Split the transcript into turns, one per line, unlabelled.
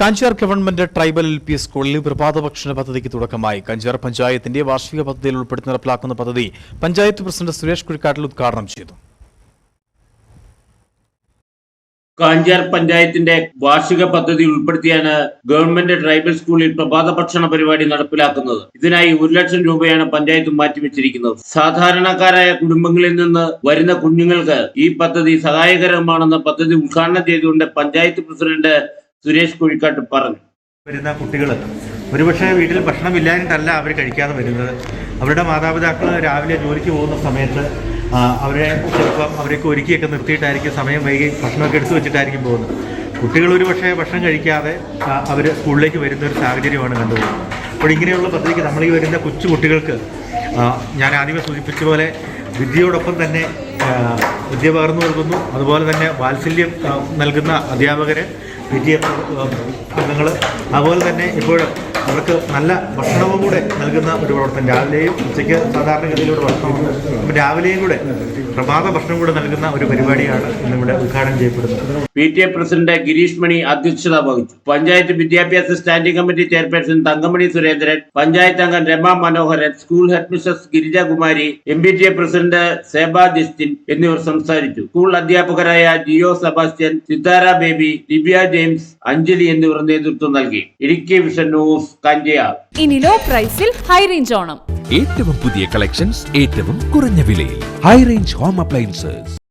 Kanjar government tribal L P സ്കൂളിൽ പ്രഭാത ഭക്ഷണ പദ്ധതിക്ക് തുടക്കമായി. കഞ്ചാർ പഞ്ചായത്തിന്റെ വാർഷിക പദ്ധതിയിൽ ഉൾപ്പെടുത്തി നടപ്പിലാക്കുന്ന പദ്ധതി പഞ്ചായത്ത് പ്രസിഡന്റ് സുരേഷ് കുഴിക്കാട്ടിൽ ഉദ്ഘാടനം ചെയ്തു.
കാഞ്ചാർ പഞ്ചായത്തിന്റെ വാർഷിക പദ്ധതി ഉൾപ്പെടുത്തിയാണ് ഗവൺമെന്റ് ട്രൈബൽ സ്കൂളിൽ പ്രഭാത ഭക്ഷണ പരിപാടി നടപ്പിലാക്കുന്നത്. ഇതിനായി ഒരു ലക്ഷം രൂപയാണ് പഞ്ചായത്ത് മാറ്റിവെച്ചിരിക്കുന്നത്. സാധാരണക്കാരായ കുടുംബങ്ങളിൽ നിന്ന് വരുന്ന കുഞ്ഞുങ്ങൾക്ക് ഈ പദ്ധതി സഹായകരമാണെന്ന് പദ്ധതി ഉദ്ഘാടനം ചെയ്തുകൊണ്ട് പഞ്ചായത്ത് പ്രസിഡന്റ് സുരേഷ് കുഴിക്കാട്ട് പറഞ്ഞു.
വരുന്ന കുട്ടികൾ ഒരുപക്ഷെ വീട്ടിൽ ഭക്ഷണം ഇല്ലാഞ്ഞിട്ടല്ല അവർ കഴിക്കാതെ വരുന്നത്. അവരുടെ മാതാപിതാക്കൾ രാവിലെ ജോലിക്ക് പോകുന്ന സമയത്ത് അവരെ ചിലപ്പം അവരൊക്കെ ഒരുക്കിയൊക്കെ നിർത്തിയിട്ടായിരിക്കും സമയം വൈകി ഭക്ഷണമൊക്കെ എടുത്തു വെച്ചിട്ടായിരിക്കും പോകുന്നത്. കുട്ടികൾ ഒരുപക്ഷെ ഭക്ഷണം കഴിക്കാതെ അവർ സ്കൂളിലേക്ക് വരുന്ന ഒരു സാഹചര്യമാണ് കണ്ടുപോകുന്നത്. അപ്പോൾ ഇങ്ങനെയുള്ള പദ്ധതിക്ക് നമ്മൾ ഈ വരുന്ന കൊച്ചു കുട്ടികൾക്ക് ഞാൻ ആദ്യമേ സൂചിപ്പിച്ച പോലെ വിദ്യയോടൊപ്പം തന്നെ വിദ്യ പകർന്നു നൽകുന്നു അതുപോലെ തന്നെ വാത്സല്യം നൽകുന്ന അധ്യാപകരെ വിദ്യ അംഗങ്ങൾ അതുപോലെ തന്നെ ഇപ്പോൾ അവർക്ക് നല്ല ഭക്ഷണവും കൂടെ നൽകുന്ന ഒരു പ്രവർത്തനം. രാവിലെയും ഉച്ചയ്ക്ക് സാധാരണഗതിയിലൂടെ ഭക്ഷണവും രാവിലെയും കൂടെ പ്രഭാത ഭക്ഷണം കൂടെ നൽകുന്ന ഒരു പരിപാടിയാണ് ഇന്നിവിടെ ഉദ്ഘാടനം ചെയ്യപ്പെടുന്നത്.
P T A president Girish Mani അധ്യക്ഷത വഹിച്ചു. പഞ്ചായത്ത് വിദ്യാഭ്യാസ standing committee chairperson Thankamani Surendran panchayat അംഗം Rama Manoharan school head Girijakumari M B T A president Seba Justin എന്നിവർ സംസാരിച്ചു. സ്കൂൾ അധ്യാപകരായ Jio Sebastian Sithara Baby Divya James Anjali എന്നിവർ നേതൃത്വം നൽകി. Idukki vision news. കഞ്ചിയാർ
ഇനി ലോ പ്രൈസിൽ ഹൈ റേഞ്ച് ഓണം.
ഏറ്റവും പുതിയ കളക്ഷൻസ് ഏറ്റവും കുറഞ്ഞ വിലയിൽ. High range home appliances